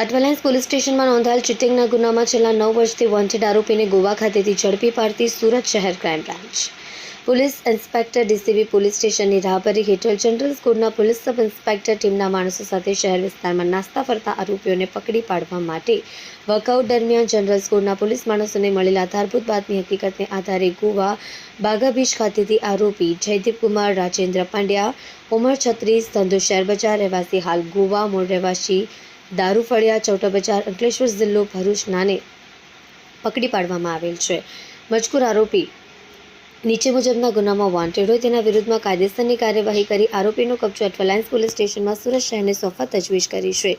અટવલાઇન્સ police સ્ટેશનમાં નોંધાયેલ ચીટિંગના ગુનામાં છેલ્લા નવ વર્ષથી વોન્ટેડ આરોપીને ગોવા ખાતેથી ઝડપી પાડતી સુરત શહેર crime branch. Police inspector DCB police સ્ટેશનની રાહબરી હેઠળ જનરલ સ્કૂલના પોલીસ સબ ઇન્સ્પેક્ટર ટીમના માણસો સાથે શહેર વિસ્તારમાં નાસ્તા ફરતા આરોપીઓને પકડી પાડવા માટે વર્કઆઉટ દરમિયાન જનરલ સ્કૂલના પોલીસ માણસોને મળેલા આધારભૂત બાતમી હકીકતને આધારે ગોવા બાગા બીચ ખાતેથી આરોપી જયદીપ કુમાર, રાજેન્દ્ર પાંડ્યા, ઉંમર છત્રીસ, ધંધો શહેર બજાર રહેવાસી હાલ ગોવા મૂળ રહેવાસી દારૂ ફળિયા ચૌટા બજાર અંકલેશ્વર જિલ્લો ભરૂચ નાને પકડી પાડવામાં આવેલ છે. મજકૂર આરોપી નીચે મુજબના ગુનામાં વોન્ટેડ હોય તેના વિરુદ્ધમાં કાયદેસરની કાર્યવાહી કરી આરોપીનો કબજો અઠવાલાયન્સ પોલીસ સ્ટેશનમાં સુરત શહેરને સોંપવા તજવીજ કરી છે.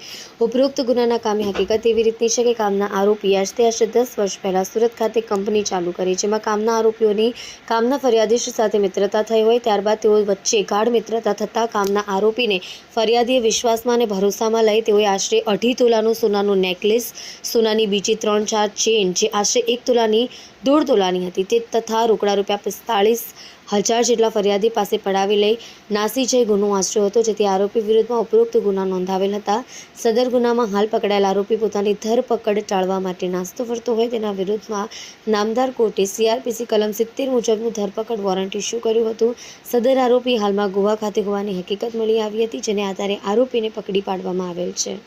ઉપરોક્ત ગુનાના કામની હકીકત એવી રીતની છે કે કામના આરોપી આજથી આશરે દસ વર્ષ પહેલા સુરત ખાતે કંપની ચાલુ કરી, જેમાં કામના આરોપીઓની કામના ફરિયાદીશ સાથે મિત્રતા થઈ હોય, ત્યારબાદ તેઓ વચ્ચે ગાઢ મિત્રતા થતાં કામના આરોપીને ફરિયાદીએ વિશ્વાસમાં અને ભરોસામાં લઈ તેઓએ આશરે અઢી તોલાનું સોનાનું નેકલેસ, સોનાની બીજી ત્રણ ચાર ચેન, જે આશરે એક તોલાની દોઢ તોલાની હતી, તે તથા રોકડા રૂપિયા પિસ્તાળીસ હજાર જેટલા ફરિયાદી પાસે પડાવી લઈ નાસી જઈ ગુનો આચર્યો હતો, જેથી આરોપી વિરુદ્ધમાં ઉપરોક્ત ગુના નોંધાવેલ હતા. સદર ગુનામાં હાલ પકડાયેલ આરોપી પોતાની ધરપકડ ટાળવા માટે નાસ્તો ફરતો હોય તેના વિરુદ્ધમાં નામદાર કોર્ટે સીઆરપીસી કલમ સિત્તેર મુજબનું ધરપકડ વોરંટ ઇસ્યુ કર્યું હતું. સદર આરોપી હાલમાં ગોવા ખાતે હોવાની હકીકત મળી આવી હતી, જેને આધારે આરોપીને પકડી પાડવામાં આવેલ છે.